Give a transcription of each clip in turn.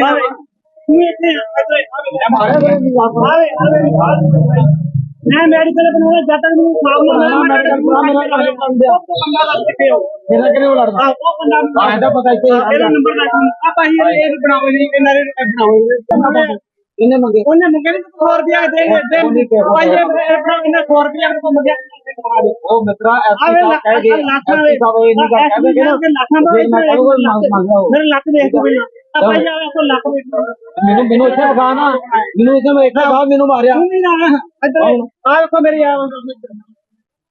ਤੂੰ ਮੈਂ ਮੈਡੀਕਲ ਬਣਾਉਣਾ ਜਦ ਤੱਕ ਮੈਨੂੰ ਸਾਹਮਣੇ ਹਾਂ, medical ਬਣਾ, ਮੇਰਾ ਕੰਮ ਦਿਆ। ਬੰਦਾ ਲੱਗ ਕੇ ਮੇਰਾ ਕਿਹਨੇ ਲੜਦਾ ਉਹ ਬੰਦਾ ਤਾਂ ਪਤਾ ਇੱਥੇ ਇਹਦਾ ਨੰਬਰ ਦਾ ਆਪਾਂ ਹੀ ਇਹ ਨਹੀਂ ਇਹਨਾਂ ਨੇ। ਬਣਾਓ ਇਹਨੇ ਮੰਗੇ। ਉਹਨੇ ਮੰਗੇ ਨਹੀਂ 100 ਰੁਪਿਆ ਦੇ ਦੇ। ਭਾਈ ਇਹਨੇ 100 ਰੁਪਿਆ ਤੋਂ ਮੰਗਿਆ। ਉਹ ਮਿੱਤਰਾ ਐਸੀ ਲੱਖ ਕਹਿ ਲੱਖ ਐਸੀ ਸਾਹਿਬ ਇਹ ਨਹੀਂ ਕਰ ਕਹਿੰਦੇ ਕਿ ਨਾ। ਲੱਖਾਂ ਦਾ ਮੰਗਦਾ ਮੇਰੇ ਲੱਖ ਦੇਖ ਕੇ ਆਪਾਂ ਆਵੇ ਕੋ ਲੱਖ ਮੈਨੂੰ ਮੈਨੂੰ ਇੱਥੇ ਵਿਖਾ ਨਾ। ਮੈਨੂੰ ਇੱਥੇ ਮੈਂ ਇੱਥੇ ਬਾਅਦ ਮੈਨੂੰ ਮਾਰਿਆ। ਤੂੰ ਵੀ ਨਾ ਇੱਧਰ ਆ। ਵੇਖੋ ਮੇਰੀ ਆ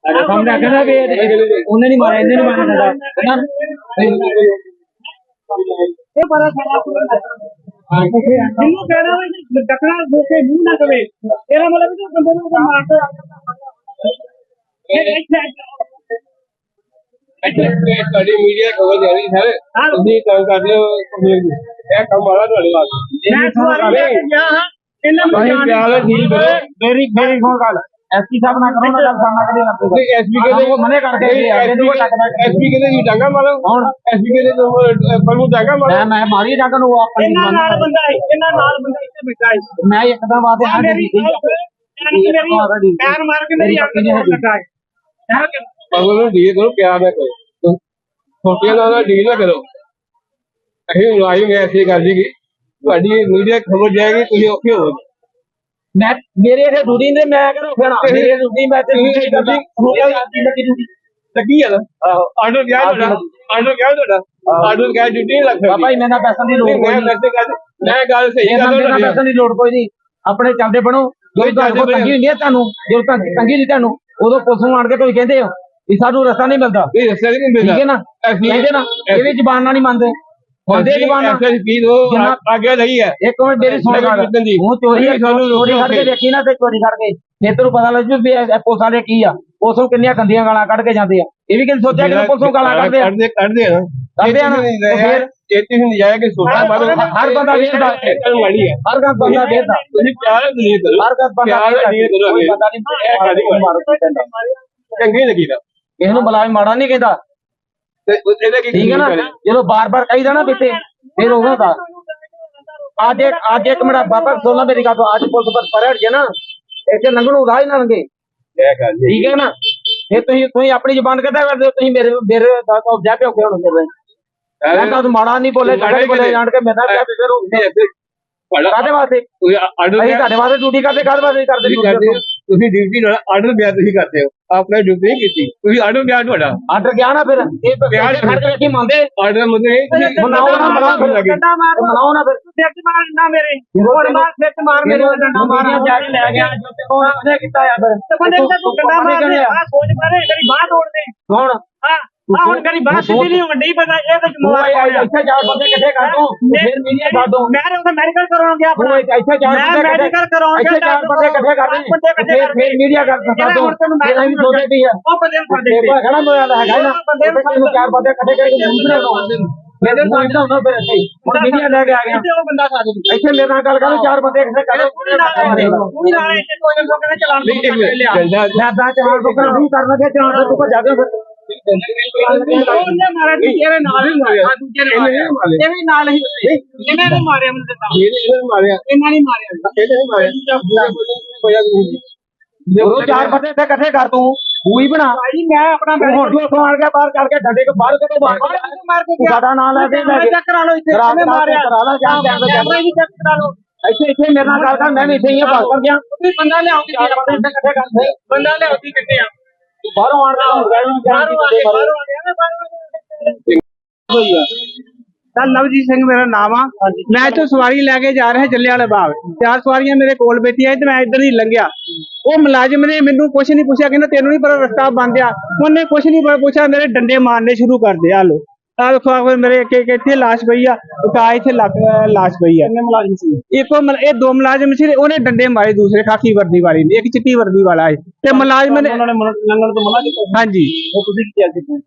ਅਰੇ ਸਾਹਮਣੇ ਕਹਿੰਦਾ ਵੀ ਇਹ- ਉਹਨੇ ਨਹੀਂ ਮਾਰਿਆ ਇਹਨੇ ਨਹੀਂ ਮਾਰਿਆ ਸਾਡਾ। ਇਹ ਬੜਾ ਸਾਰਾ ਜਿਹਨੂੰ ਕਹਿਣਾ ਵਾ ਡੱਕਣਾ ਧੋਕੇ ਮੂੰਹ ਨਾ ਕਵੇ। ਇਹਦਾ ਮਤਲਬ ਵੀ ਬੰਦੇ ਨੂੰ ਮਾਰ ਦੋ ਇਹ ਇੱਥੇ ਤੁਹਾਡੀ ਮੀਡੀਆ ਖਬਰ ਜਾਰੀ ਸਰ ਹਾਂ। ਤੁਸੀਂ ਕੰਮ ਕਰਦੇ ਹੋ ਕਮੇਟੀ ਦੀ। ਇਹ ਕੰਮ ਵਾਲਾ ਤੁਹਾਡੇ ਵਾਸਤੇ। ਮੈਂ ਸਵਾਰੀ ਲੈ ਕੇ ਗਿਆ ਹਾਂ। ਇਹਨਾਂ ਨੂੰ ਜਾਣ ਕਰੋ। ਮੇਰੀ ਮੇਰੀ ਸੁਣ ਗੱਲ। ਐਸਪੀ ਸਾਹਿਬ ਨਾਲ ਕਰੋ ਨਾ ਗੱਲ ਸਾਹਮਣਾ ਕਦੇ ਨਾ ਤੁਸੀਂ ਐਸਪੀ ਕਹਿੰਦੇ ਉਹ ਮਨੇ ਕਰਕੇ ਐਸਪੀ ਕਹਿੰਦੇ ਜੀ ਡਾਂਗਾ ਮਾਰੋ। ਹੁਣ ਐਸਪੀ ਕਹਿੰਦੇ ਤੁਸੀਂ ਪਰਮੂ ਡਾਂਗਾ ਮਾਰੋ। ਮੈਂ ਮੈਂ ਮਾਰੀ ਜਾ ਨੂੰ ਆਪਣੀ ਇਹਨਾਂ ਨਾਲ ਬੰਦਾ ਹੈ, ਇਹਨਾਂ ਨਾਲ ਬੰਦਾ ਇੱਥੇ ਬਿਠਾ ਹੈ। ਮੈਂ ਇੱਕਦਮ ਵਾਦੇ ਆ। ਮੇਰੀ ਮੇਰੀ ਪੈਰ ਮਾਰ ਕੇ ਮੇਰੀ ਅੱਖ ਨੂੰ ਲੱਗਾ ਹੈ ਪਰਮੂ ਨੂੰ ਡੀਲ ਕਰੋ ਪਿਆਰ ਨਾਲ ਕਰੋ। ਛੋਟੀਆਂ ਨਾਲ ਡੀਲ ਨਾ ਕਰੋ। ਅਸੀਂ ਲਾਈਵ ਗਏ ਐਸੀ ਕਰ ਜੀ ਤੁਹਾਡੀ ਮੀਡੀਆ ਖਬਰ ਜਾਏਗੀ ਤੁਸੀਂ ਔਖੇ ਹੋਵੋਗੇ। ਮੈਂ ਮੇਰੇ ਇਹ ਡਿਊਟੀ ਨੇ ਮੈਂ ਕਿਹੜਾ ਫੇਣਾ ਮੇਰੇ ਡਿਊਟੀ ਮੈਂ ਤੇ ਤੁਸੀਂ ਕਰਦਾ ਲੱਗੀ ਆ ਆਰਡਰ ਗਿਆ ਤੁਹਾਡਾ? ਆਰਡਰ ਗਿਆ ਤੁਹਾਡਾ? ਆਰਡਰ ਗਿਆ ਡਿਊਟੀ ਲੱਗ ਬਾਬਾ ਜੀ ਮੈਨੂੰ ਪੈਸਾ ਦੀ ਲੋੜ ਕੋਈ ਮੈਂ ਨਹੀਂ। ਗੱਲ ਮੈਂ ਗੱਲ ਸਹੀ ਕਰ ਰਿਹਾ ਪੈਸਾ ਦੀ ਲੋੜ ਕੋਈ ਨਹੀਂ। ਆਪਣੇ ਚੱਲਦੇ ਬਣੋ। ਜੋ ਤੁਹਾਨੂੰ ਤੰਗੀ ਹੁੰਦੀ ਹੈ ਤੁਹਾਨੂੰ ਜੋ ਤੁਹਾਨੂੰ ਤੰਗੀ ਨਹੀਂ ਤੁਹਾਨੂੰ ਉਦੋਂ ਪੁਲਿਸ ਨੂੰ ਆਣ ਕੇ ਤੁਸੀਂ ਕਹਿੰਦੇ ਹੋ ਵੀ ਸਾਨੂੰ ਰਸਤਾ ਨਹੀਂ ਮਿਲਦਾ। ਇਹ ਰਸਤਾ ਨਹੀਂ ਮਿਲਦਾ। ਠੀਕ ਹੈ ਨਾ? ਅਸੀਂ- ਕਹਿੰਦੇ ਨਾ? ਇਹ ਵੀ ਜ਼ਬਾਨ ਨਾਲ ਨਹੀਂ ਮੰਨਦੇ। ਹੁੰਦੇ ਜ਼ਬਾਨ ਨਾਲ ਐਸਾ ਕੀ ਦੋ ਜਿੰਨਾ- ਆਗੇ ਰਹੀ ਹੈ। ਇੱਕ ਮਿੰਟ ਮੇਰੀ ਸੁਣ ਗੱਲ। ਕਿੱਦਾਂ ਦੀ? ਉਹ ਚੋਰੀ ਤੁਸੀਂ ਸਾਨੂੰ ਚੋਰੀ ਰੋਕੋ ਕਰਕੇ ਫਿਰ। ਦੇਖੀ ਨਾ ਤੇ ਚੋਰੀ ਕਰਕੇ। ਫਿਰ ਤੈਨੂੰ ਪਤਾ ਲੱਗ ਜੂ ਵੀ ਇਹ ਇਹ ਪੁਲਿਸ ਵਾਲੇ ਕੀ ਆ। ਪੁਲਿਸ ਨੂੰ ਕਿੰਨੀਆਂ ਗੰਦੀਆਂ ਗਾਲਾਂ ਕੱਢ ਕੇ ਜਾਂਦੇ ਆ। ਇਹ ਵੀ ਕਿਨ ਸੋਚਿਆ ਕਿ ਪੁਲਿਸ ਨੂੰ ਗਾਲਾਂ ਕੱਢਦੇ ਆ। ਕੱਢਦੇ ਕੱਢਦੇ ਆ ਨਾ। ਕੱਢਦੇ ਆ ਨਾ, ਤੇ ਫਿਰ? ਇਹ ਤੁਸੀਂ ਨਹੀਂ ਜਾਇਆ ਕਿ ਸੋਚਾ ਮਾਰੋ। ਹਰ ਬੰਦਾ ਵੇਖਦਾ। ਇਹ ਮਾੜੀ ਹੈ। ਹਰ ਗੱਲ ਬੰਦਾ ਵੇਖਦਾ। ਤੁਸੀਂ ਪਿਆਰ ਨਾਲ ਨਹੀਂ ਕਰੋ। ਹਰ ਗੱਲ ਬੰਦਾ ਪਿਆਰ ਨਾਲ ਨਹੀਂ ਕਰੋ ਕੋਈ ਬੰਦਾ ਨਹੀਂ ਇਹ ਕਾਦੀ ਮਾਰੋ। ਕੋਈ ਕਹਿੰਦਾ ਚੰਗੀ ਲੱਗੀ ਨਾ ਕਿਸੇ ਨੂੰ ਬੁਲਾਵੇ ਮਾੜਾ ਨਹੀਂ ਕਹਿੰਦਾ। ਤੇ ਇਹਦਾ ਕੀ ਠੀਕ ਹੈ ਨਾ? ਜਦੋਂ ਬਾਰ-ਬਾਰ ਕਹੀਦਾ ਨਾ ਬਿੱਤੇ ਫਿਰ ਉਹ ਹੁੰਦਾ ਅੱਜ ਇੱਕ ਅੱਜ ਇੱਕ ਮੇਰਾ ਬਾਬਾ ਸੋਨਾ ਮੇਰੀ ਗੱਲ ਤੋਂ ਅੱਜ ਪੁਲਿਸ ਪਰ ਪਰੜ ਜੇ ਨਾ ਇੱਥੇ ਲੰਘਣੋਂ ਰਾਹ ਹੀ ਨਾ ਜੀ। ਠੀਕ ਹੈ ਨਾ? ਫਿਰ ਤੁਸੀਂ ਤੁਸੀਂ ਆਪਣੀ ਜ਼ੁਬਾਨ ਕਿੱਦਾਂ ਕਰਦੇ ਹੋ? ਤੁਸੀਂ ਮੇਰੇ ਮੇਰੇ ਦਾ ਤਾਂ ਜਾ ਪਿਓ ਕਿਉਂ ਕਰਦੇ ਮੈਂ ਤਾਂ ਮਾੜਾ ਨਹੀਂ ਬੋਲੇ ਜਾਣ ਕੇ ਮੈਂ ਤਾਂ ਕਿਹਾ ਫਿਰ ਉਹ ਤੁਹਾਡਾ ਕਾਹਦੇ ਵਾਸਤੇ ਤੁਸੀਂ ਹੋ ਡਿਊਟੀ ਨਾਲ ਆਰਡਰ ਬਿਆਨ ਤੁਸੀਂ ਕਰਦੇ ਹੋ। ਆਪਣਾ ਡਿਊਟੀ ਨਹੀਂ ਕੀਤੀ। ਤੁਸੀਂ ਆਰਡਰ ਬਿਆਨ ਤੁਹਾਡਾ। ਆਰਡਰ ਗਿਆ ਨਾ ਫਿਰ? ਇਹ ਬਿਆਨ ਖੜ ਕੇ ਵੇਖੀ ਮੰਨਦੇ। ਆਰਡਰ ਤੁਸੀਂ ਮਨਾਓ ਨਾ ਮਨਾਓ ਲੱਗੇ। ਮਨਾਓ ਨਾ ਫਿਰ। ਮਾਰ ਨਾ ਮੇਰੇ। ਹੋਰ ਮਾਰ ਤੇ ਮਾਰ ਮੇਰੇ ਡੰਡਾ ਮਾਰ ਜਾ ਕੇ ਲੈ ਗਿਆ। ਜੋ ਉਹਨੇ ਕੀਤਾ ਆ। ਫਿਰ ਤੇ ਬੰਦੇ ਤੂੰ ਡੰਡਾ ਮਾਰ ਆ ਸੋਚ ਮਾਰੇ ਕਰੀ ਬਾਹ ਤੋੜ ਦੇ ਕੌਣ? ਆ ਆ ਹੁਣ ਕਰੀ ਬਾਹ ਸਿੱਧੀ ਨਹੀਂ ਹੁੰਦੀ ਪਤਾ ਇਹ ਤਾਂ ਤੂੰ ਜਮੂਆ ਇੱਥੇ ਚਾਰ ਬੰਦੇ ਇਕੱਠੇ ਕਰ ਦੋ ਫਿਰ ਮੀਡੀਆ ਕਰ ਦੋ। ਮੈਂ ਉਹਦਾ ਮੈਡੀਕਲ ਕਰਾਉਣ ਗਿਆ ਤੂੰ ਇੱਥੇ ਚਾਰ ਮੈਂ ਬੰਦੇ ਮੈਡੀਕਲ ਕਰਾਉਣ ਇੱਥੇ ਚਾਰ ਬੰਦੇ ਇਕੱਠੇ ਕਰ ਦੇ ਫਿਰ ਮੀਡੀਆ ਕਰ ਤੂੰ। ਫਿਰ ਅਸੀਂ ਸੋਚੇ ਵੀ ਆ। ਉਹ ਬੰਦੇ ਨੂੰ ਸਾਡੇ ਦੇਖੋ ਖੜਾ ਹੋਇਆ ਤਾਂ ਹੈਗਾ ਨਾ। ਬੰਦੇ ਨੂੰ ਚਾਰ ਬੰਦੇ ਇਕੱਠੇ ਕਰਕੇ ਦੂਸਰੇ ਨੂੰ ਮੇਰੇ ਨਾਲ ਜਿਹੜਾ ਹੁੰਦਾ ਫਿਰ ਇੱਥੇ ਹੁਣ ਮੀਡੀਆ ਲੈ ਕੇ ਆ ਗਿਆ। ਉਹ ਬੰਦਾ ਸਾਡੇ ਇੱਥੇ ਮੇਰੇ ਨਾਲ ਗੱਲ ਕਰੋ ਚਾਰ ਬੰਦੇ ਇਕੱਠੇ ਕਰ ਤੂੰ ਵੀ ਨਾਲੇ ਇੱਥੇ ਕੋਈ ਨਾ ਕੋਈ ਨਹੀਂ ਤਾਂ ਚਾਰ ਬੰਦੇ ਨਹੀਂ ਕਰਨਾ ਚਾਰ ਤੋਂ ਦੇ ਉਹਨੇ ਮਾਰਿਆ ਦੂਜੇ ਦੇ ਨਾਲ ਹੀ ਮਾਰਿਆ ਦੂਜੇ ਨੇ ਮਾਰਿਆ ਇਹ ਵੀ ਨਾਲ ਹੀ ਇਹਨਾਂ ਨੇ ਮਾਰਿਆ ਮੈਨੂੰ ਤਾਂ ਇਹਨੇ ਮਾਰਿਆ ਇਹਨਾਂ ਨੇ ਮਾਰਿਆ ਇਹਨੇ ਮਾਰਿਆ ਹੋਇਆ ਉਹ ਚਾਰ ਬੰਦੇ ਇੱਥੇ ਇਕੱਠੇ ਕਰ ਤੂੰ ਤੂੰ ਹੀ ਬਣਾ ਭਾਈ ਮੈਂ ਆਪਣਾ ਤੂੰ ਹੁਣ ਜੋ ਸਮਾਰ ਕੇ ਬਾਹਰ ਕਰਕੇ ਡੰਡੇ ਕੋ ਬਾਹਰ ਕਦੋਂ ਬਾਹਰ ਮਾਰ ਕੇ ਤੂੰ ਸਾਡਾ ਨਾਂ ਲੈ ਕੇ ਲੈ ਕੇ ਚੈੱਕ ਕਰਾ ਲਓ ਇੱਥੇ ਕਰਾ ਕਿਹਨੇ ਮਾਰਿਆ ਕਰਾ ਲਾ ਜਾਂ ਜਾਂ ਕੈਮਰਾ ਵੀ ਚੈੱਕ ਕਰਾ ਲਓ ਇੱਥੇ ਇੱਥੇ ਮੇਰੇ ਨਾਲ ਗੱਲ ਕਰ ਮੈਂ ਵੀ ਇੱਥੇ ਹੀ ਆ ਬਾਤ ਕਰ ਗਿਆ। ਬੰਦਾ ਚਾਰ ਬੰਦੇ ਇੱਥੇ ਇਕੱਠੇ ਕਰ ਦੇ ਬੰਦਾ ਲਿਆਓ ਕਿ ਕਿੱਥੇ ਆ? ਬਾਹਰੋਂ ਆਣ ਕੇ ਹੁਣ ਗਏ ਨੂੰ ਜਾਣ ਬਾਹਰੋਂ ਆ ਦੀ ਗਿਆ ਬਾਹਰੋਂ ਆ ਗਿਆ ਨਾ ਬਾਹਰੋਂ ਤਾਂ ਲਵਜੀਤ ਸਿੰਘ ਮੇਰਾ ਨਾਮ ਆ। ਮੈਂ ਇੱਥੋਂ ਸਵਾਰੀ ਲੈ ਕੇ ਜਾ ਰਿਹਾ ਜੱਲੇ ਵਾਲੇ ਬਾਗ। ਚਾਰ ਸਵਾਰੀਆਂ ਮੇਰੇ ਕੋਲ ਬੈਠੀਆਂ ਤੇ ਮੈਂ ਇੱਧਰ ਹੀ ਲੰਘਿਆ। ਉਹ ਮੁਲਾਜ਼ਮ ਨੇ ਮੈਨੂੰ ਕੁਛ ਨਹੀਂ ਪੁੱਛਿਆ ਕਹਿੰਦਾ ਤੈਨੂੰ ਨਹੀਂ ਪਤਾ ਰਸਤਾ ਬੰਦ ਆ। ਉਹਨੇ ਕੁਛ ਨਹੀਂ ਪੁੱਛਿਆ ਮੇਰੇ ਡੰਡੇ ਮਾਰਨੇ ਸ਼ੁਰੂ ਕਰ ਦੇ ਆ ਲੋ ਆ ਵੇਖੋ ਆਹ ਮੇਰੇ ਇੱਕ ਇੱਕ ਇੱਥੇ ਲਾਸ਼ ਪਈ ਆ ਆ ਇੱਥੇ ਲਾਸ਼ ਪਈ ਆ। ਕਿੰਨੇ ਮੁਲਾਜ਼ਮ ਸੀ? ਇੱਕੋ ਮੁਲ- ਇਹ ਦੋ ਮੁਲਾਜ਼ਮ ਸੀ ਉਹਨੇ ਡੰਡੇ ਮਾਰੇ ਦੂਸਰੇ ਖਾਕੀ ਵਰਦੀ ਵਾਲੀ ਨੇ ਇੱਕ ਚਿੱਟੀ ਵਰਦੀ ਵਾਲਾ ਹੈ ਤੇ ਮੁਲਾਜ਼ਮ ਨੇ ਉਹਨਾਂ ਨੇ ਲੰਗਣ ਤੋਂ ਮਨਾ ਕੀਤਾ ਹਾਂਜੀ। ਉਹ ਤੁਸੀਂ ਕੀ ਕੀਤਾ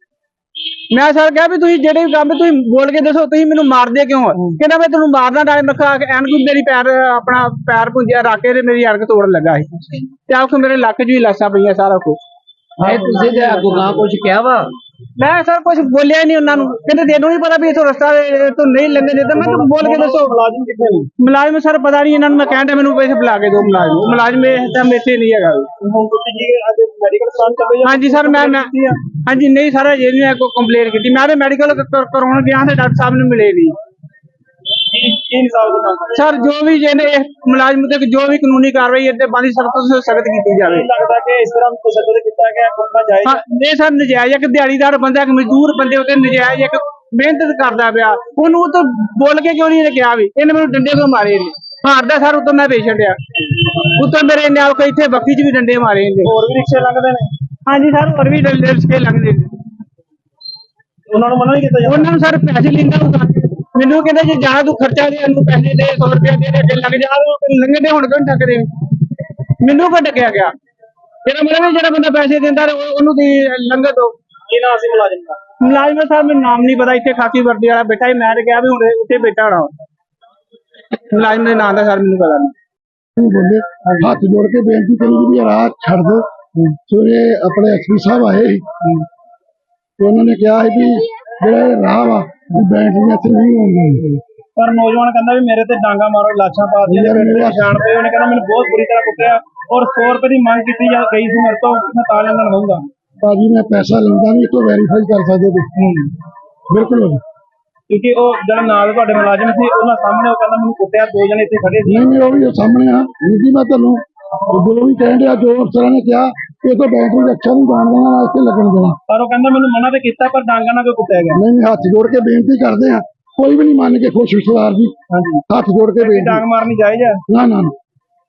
ਮੈਂ ਸਰ ਕਿਹਾ ਵੀ ਤੁਸੀਂ ਜਿਹੜੇ ਵੀ ਕੰਮ ਤੁਸੀਂ ਬੋਲ ਕੇ ਦੱਸੋ ਤੁਸੀਂ ਮੈਨੂੰ ਮਾਰਦੇ ਕਿਉਂ ਕਹਿੰਦਾ ਮੈਂ ਤੈਨੂੰ ਮਾਰਨਾ ਰੱਖਾ ਕੇ ਐਨ ਕੋਈ ਮੇਰੀ ਪੈਰ ਆਪਣਾ ਪੈਰ ਪੁੰਜਿਆ ਰੱਖ ਕੇ ਤੇ ਮੇਰੀ ਅਰਗ ਤੋੜਨ ਲੱਗਾ ਸੀ। ਤੇ ਆਖੋ ਮੇਰੇ ਲੱਕ 'ਚ ਵੀ ਲਾਸਾਂ ਪਈਆਂ ਸਾਰਾ ਕੁਝ ਨਹੀਂ ਤੁਸੀਂ ਤੇ ਅੱਗੋਂ ਗਾਂ ਕੁਝ ਕਿਹਾ ਵਾ। ਮੈਂ ਸਰ ਕੁਝ ਬੋਲਿਆ ਨਹੀਂ ਉਹਨਾਂ ਨੂੰ। ਕਹਿੰਦੇ ਤੈਨੂੰ ਨਹੀਂ ਪਤਾ ਵੀ ਇਥੋਂ ਰਸਤਾ ਤੋਂ ਨਹੀਂ ਲੰਘੇ ਦਿੱਤਾ ਮੈਂ ਤਾਂ ਬੋਲ ਕੇ ਦੱਸੋ। ਮੁਲਾਜ਼ਮ ਕਿੱਥੇ ਨੇ? ਮੁਲਾਜ਼ਮ ਸਰ ਪਤਾ ਨਹੀਂ ਇਹਨਾਂ ਨੂੰ ਮੈਂ ਕਹਿੰਦਾ ਮੈਨੂੰ ਪੈਸੇ ਬੁਲਾ ਕੇ ਦਿਓ ਮੁਲਾਜ਼ਮ। ਮੁਲਾਜ਼ਮ ਇਹ ਟਾਈਮ ਇੱਥੇ ਨਹੀਂ ਹੈਗਾ। ਹੁਣ ਤੁਸੀਂ ਜੀ ਅੱਜ ਮੈਡੀਕਲ ਸਟਾਫ ਚੱਲੇ ਜਾਂ ਹਾਂਜੀ ਸਰ ਮੈਂ ਮੈਂ ਹਾਂਜੀ ਨਹੀਂ ਸਰ ਅਜੇ ਨਹੀਂ ਕੋਈ ਕੰਪਲੇਂਟ ਕੀਤੀ। ਮੈਂ ਤੇ ਮੈਡੀਕਲ ਕਰਾਉਣ ਗਿਆ ਤੇ ਡਾਕਟਰ ਸਾਹਿਬ ਨੂੰ ਮਿਲੇ ਨਹੀਂ। ਕੀ ਕੀ ਹਿਸਾਬ ਦੀ ਮੰਗ ਕਰਦੇ ਸਰ ਜੋ ਵੀ ਜਿਹਨੇ ਇਹ ਮੁਲਾਜ਼ਮ ਤੇ ਜੋ ਵੀ ਕਾਨੂੰਨੀ ਕਾਰਵਾਈ ਇੱਥੇ ਬੰਦੀ ਸਖਤ ਤੋਂ ਸਖਤ ਕੀਤੀ ਜਾਵੇ ਕੀ ਲੱਗਦਾ ਕਿ ਇਸ ਤਰ੍ਹਾਂ ਤਸ਼ੱਦਦ ਕੀਤਾ ਗਿਆ ਕਰਨਾ ਜਾਇਜ਼ ਹਾਂ ਇਹ ਸਰ ਨਜਾਇਜ਼ ਇੱਕ ਦਿਹਾੜੀਦਾਰ ਬੰਦਾ ਇੱਕ ਮਜ਼ਦੂਰ ਬੰਦੇ ਉਤੇ ਨਜਾਇਜ਼ ਇੱਕ ਮਿਹਨਤ ਕਰਦਾ ਪਿਆ ਉਹਨੂੰ ਉਹ ਤੋਂ ਬੋਲ ਕੇ ਕਿਉਂ ਨਹੀਂ ਕਿਹਾ ਵੀ ਇਹਨੇ ਮੈਨੂੰ ਡੰਡੇ ਕਿਉਂ ਮਾਰੇ ਨੇ ਹਾਰਦਾ ਸਰ ਉਤੋਂ ਮੈਂ ਪੇਸ਼ੈਂਟ ਆ ਉਤੋਂ ਮੇਰੇ ਨਾਲ ਕੋਈ ਇੱਥੇ ਬੱਕੀ 'ਚ ਵੀ ਡੰਡੇ ਮਾਰੇ ਨੇ ਹੋਰ ਵੀ ਰਿਕਸ਼ੇ ਲੰਘਦੇ ਨੇ ਹਾਂਜੀ ਸਰ ਹੋਰ ਵੀ ਡੰਡੇ ਰਿਸਕੇ ਲੱਗਦੇ ਨੇ ਉਹਨਾਂ ਨੂੰ ਮਨਾ ਨਹੀਂ ਕੀਤਾ ਜਾਂਦਾ ਉਹਨਾਂ ਨੂੰ ਸਰ ਪੈਸੇ ਲੈਂਦਾ ਹੋਊਗਾ ਮੈਨੂੰ ਕਹਿੰਦੇ ਜੇ ਜਾ ਤੂੰ ਖਰਚਾ ਦੇ ਇਹਨੂੰ ਪੈਸੇ ਦੇ 100 ਰੁਪਏ ਦੇ ਦੇ ਅੱਗੇ ਲੱਗ ਜਾ ਉਹ ਲੰਘਦੇ ਹੁਣ ਕਿਉਂ ਟੱਕਦੇ ਮੈਨੂੰ ਕੋ ਟਕਿਆ ਗਿਆ? ਜਿਹੜਾ ਮੇਰਾ ਜਿਹੜਾ ਬੰਦਾ ਪੈਸੇ ਦਿੰਦਾ ਉਹ- ਉਹਨੂੰ ਦੀ ਲੰਘੇ ਦੋ। ਕੀ ਨਾਂ ਸੀ ਮੁਲਾਜ਼ਮ ਦਾ? ਮੁਲਾਜ਼ਮ ਸਾਹਿਬ ਮੈਨੂੰ ਨਾਮ ਨਹੀਂ ਪਤਾ ਇੱਥੇ ਖਾਕੀ ਵਰਦੀ ਵਾਲਾ ਬੇਟਾ ਹੀ ਮੈਂ ਤੇ ਕਿਹਾ ਵੀ ਹੁਣ ਉੱਥੇ ਬੈਠਾ ਹੋਣਾ। ਮੁਲਾਜ਼ਮ ਦੇ ਨਾਂ ਦਾ ਸਰ ਮੈਨੂੰ ਪਤਾ ਨਹੀਂ। ਬੋਲੇ ਹੱਥ ਜੋੜ ਕੇ ਬੇਨਤੀ ਕਰੀ ਵੀ ਰਾਹ ਛੱਡ ਦਿਓ ਸਵੇਰੇ ਆਪਣੇ ਐਸਪੀ ਸਾਹਿਬ ਆਏ ਸੀ। ਤੇ ਉਹਨਾਂ ਨੇ ਕਿਹਾ ਸੀ ਵੀ ਜਿਹੜਾ ਰਾਹ ਵਾ ਵੀ ਬੈਟਰੀਆਂ ਇੱਥੇ ਨਹੀਂ ਹੋਣਗੀਆਂ ਪਰ ਨੌਜਵਾਨ ਕਹਿੰਦਾ ਵੀ ਮੇਰੇ ਤੇ ਡਾਂਗਾ ਮਾਰੋ ਲਾਸ਼ਾਂ ਪਾ ਦਿੱਤੀਆਂ ਤੇ ਮੇਰਾ- ਨਿਸ਼ਾਨ ਪਏ ਉਹਨੇ ਕਹਿੰਦਾ ਮੈਨੂੰ ਬਹੁਤ ਬੁਰੀ ਤਰ੍ਹਾਂ ਕੁੱਟਿਆ ਔਰ 100 ਰੁਪਏ ਦੀ ਮੰਗ ਕੀਤੀ ਜਾ ਗਈ ਸੀ ਮੇਰੇ ਤੋਂ ਮੈਂ ਤਾਂ ਲੈਣ ਲਵਾਂਗਾ ਭਾਜੀ ਮੈਂ ਪੈਸਾ ਲੈਂਦਾ ਨਹੀਂ ਤੋਂ ਵੈਰੀਫਾਈ ਕਰ ਸਕਦੇ ਤੁਸੀਂ? ਬਿਲਕੁਲ। ਕਿਉਂਕਿ ਉਹ ਜਿਹੜਾ ਨਾਲ ਤੁਹਾਡੇ ਮੁਲਾਜ਼ਮ ਸੀ ਉਹਨਾਂ ਸਾਹਮਣੇ ਉਹ ਕਹਿੰਦਾ ਮੈਨੂੰ ਕੁੱਟਿਆ ਦੋ ਜਣੇ ਇੱਥੇ ਖੜੇ ਸੀ। ਨਹੀਂ ਉਹ ਵੀ ਉਹ ਸਾਹਮਣੇ ਆ। ਜੀ ਮੈਂ ਤੁਹਾਨੂੰ ਜੋ ਵੀ ਕਹਿਣ ਡਿਆ ਜੋ ਅਫਸਰਾਂ ਨੇ ਕਿਹਾ ਇਹ ਤਾਂ ਬੈਟਰੀ ਰੱਖਿਆ ਨਹੀਂ ਜਾਣ ਦੇਣਾ ਨਾ ਇੱਥੇ ਲੱਗਣ ਦੇਣਾ। ਪਰ ਉਹ ਕਹਿੰਦਾ ਮੈਨੂੰ ਮਨਾ ਤੇ ਕੀਤਾ ਪਰ ਡਾਂਗਾ ਨਾਲ ਕਿਉਂ ਕੁੱਟਿਆ ਗਿਆ। ਨਹੀਂ ਨਹੀਂ, ਹੱਥ ਜੋੜ ਕੇ ਬੇਨਤੀ ਕਰਦੇ ਆ ਕੋਈ ਵੀ ਨਹੀਂ ਮੰਨ ਕੇ ਖੁਸ਼ ਸਰਦਾਰ ਜੀ। ਹਾਂਜੀ। ਹੱਥ ਜੋੜ ਕੇ ਬੇਨਤੀ। ਡਾਂਗ ਮਾਰਨੀ ਜਾਇਜ਼ ਹੈ ਨਾ ਨਾ ਨਾ,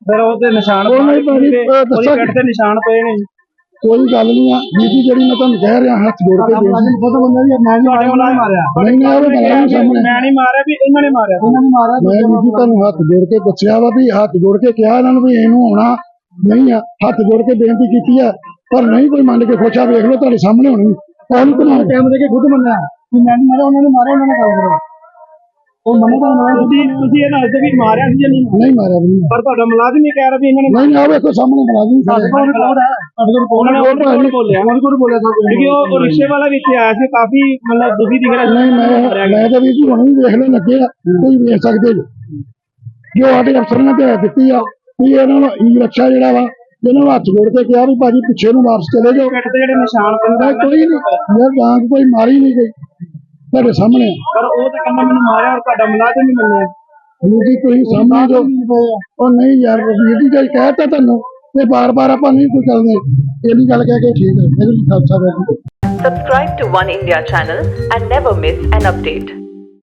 ਫਿਰ ਉਹਦੇ ਨਿਸ਼ਾਨ ਉਹ ਨਹੀਂ ਭਾਜੀ, ਉਹਦੇ ਅਹ ਦੱਸਾਂ। ਤੇ ਨਿਸ਼ਾਨ ਪਏ ਨੇ। ਕੋਈ ਗੱਲ ਨਹੀਂ ਆ। ਜੀ ਜਿਹੜੀ ਮੈਂ ਤੁਹਾਨੂੰ ਕਹਿ ਰਿਹਾ ਹੱਥ ਜੋੜ ਕੇ ਬੇਨਤੀ। ਤੁਹਾਡੇ ਮਾਰਿਆ। ਨਹੀਂ ਮੈਂ ਉਹ ਬਣਾ ਸਾਹਮਣੇ। ਮੈਂ ਨਹੀਂ ਮਾਰਿਆ ਵੀ ਇਹਨਾਂ ਨੇ ਮਾਰਿਆ। ਮੈਂ ਜੀ ਜੀ ਤੁਹਾਨੂੰ ਹੱਥ ਜੋੜ ਕੇ ਦੱਸਿਆ ਵਾ ਵੀ ਹੱਥ ਜੋੜ ਕੇ ਕਿਹਾ ਇਹਨਾਂ ਨੂੰ ਵੀ ਇਹਨੂੰ ਆਉਣਾ। ਨਹੀਂ ਆ ਹੱਥ ਜੋੜ ਕੇ ਬੇਨਤੀ ਕੀਤੀ ਆ ਪਰ ਨਹੀਂ ਕੋਈ ਮੰਨ ਕੇ ਖੁਸ਼ਾ ਵੇਖ ਲਓ ਤੁਹਾਡੇ ਸਾਹਮਣੇ ਹੋਣੀ ਕੌਣ ਬਣਾ ਟਾਈਮ ਦੇ ਕੇ ਖੁਦ ਮੰਨਿਆ ਕਿ ਮੈਂ ਨਹੀਂ ਮਾਰਿਆ ਉਹਨਾਂ ਨੇ ਮਾਰਿਆ ਉਹਨਾਂ ਨੇ ਗੱਲ ਕਰੋ ਉਹ ਮੰਨੇ ਤਾਂ ਨਾ ਤੁਸੀਂ ਤੁਸੀਂ ਇਹ ਦੱਸਦੇ ਵੀ ਮਾਰਿਆ ਸੀ ਜਾਂ ਨਹੀਂ ਨਹੀਂ ਮਾਰਿਆ ਵੀ ਨਹੀਂ ਪਰ ਤੁਹਾਡਾ ਮੁਲਾਜ਼ਮ ਹੀ ਕਹਿ ਰਿਹਾ ਵੀ ਇਹਨਾਂ ਨੇ ਨਹੀਂ ਆ ਵੇਖੋ ਸਾਹਮਣੇ ਬਣਾ ਦੀ ਸਾਡੇ ਕੋਲ ਰਿਪੋਰਟ ਹੈ ਸਾਡੇ ਕੋਲ ਉਹਨਾਂ ਨੇ ਰਿਪੋਰਟ ਉਹ ਕੋਲ ਬੋਲਿਆ ਉਹਨਾਂ ਕੋਲ ਬੋਲਿਆ ਸਭ ਕਿਉਂਕਿ ਉਹ ਉਹ ਰਿਕਸ਼ੇ ਵਾਲਾ ਵੀ ਇੱਥੇ ਆਇਆ ਸੀ ਕਾਫੀ ਮਤਲਬ ਦੁਖੀ ਦਿਖ ਰਿਹਾ ਸੀ ਨਹੀਂ ਮੈਂ ਮੈਂ ਤਾਂ ਵੀ ਜੀ ਹੁਣ ਵੀ ਵੇਖ ਲੈ ਲੱਗੇ ਆ ਕੋਈ ਵੇਖ ਸਕਦੇ ਜੋ ਜੋ ਸਾਡੇ ਅਫਸਰ ਨੇ ਤੇ ਦਿੱਤੀ ਆ ਵੀ ਇਹਨਾਂ ਨੂੰ ਈ ਰੱਖਿਆ ਜਿਹੜਾ ਵਾ ਇਹਨਾਂ ਨੂੰ ਹੱਥ ਜੋੜ ਕੇ ਕਿਹਾ ਵੀ ਭਾਜੀ ਪਿੱਛੇ ਨੂੰ ਵਾਪਸ ਚਲੇ ਜਾਓ। ਪਿੱਠ ਤੇ ਜਿਹੜੇ ਨਿਸ਼ਾਨ ਮੈਂ ਕੋਈ ਨਹੀਂ ਯਾਰ ਗਾਂਗ ਕੋਈ ਮਾਰੀ ਨਹੀਂ ਗਈ ਤੁਹਾਡੇ ਸਾਹਮਣੇ। ਪਰ ਉਹ ਤਾਂ ਕਹਿੰਦਾ ਮੈਨੂੰ ਮਾਰਿਆ ਔਰ ਤੁਹਾਡਾ ਮੁਲਾਜ਼ਮ ਨਹੀਂ ਮੰਨਿਆ। ਵੀਰ ਜੀ ਤੁਸੀਂ ਸਾਹਮਣੇ ਜੋ ਉਹ ਨਹੀਂ ਯਾਰ ਵੀਰ ਜੀ ਜੇ ਕਹਿਤਾ ਤੁਹਾਨੂੰ ਤੇ ਬਾਰ-ਬਾਰ ਆਪਾਂ ਨਹੀਂ ਕੋਈ ਕਰਦੇ ਇਹਦੀ ਗੱਲ ਕਹਿ ਕੇ ਠੀਕ ਹੈ। ਮੇਰੇ ਲਈ Khalsa Waheguru Subscribe to One India channel and never miss an update.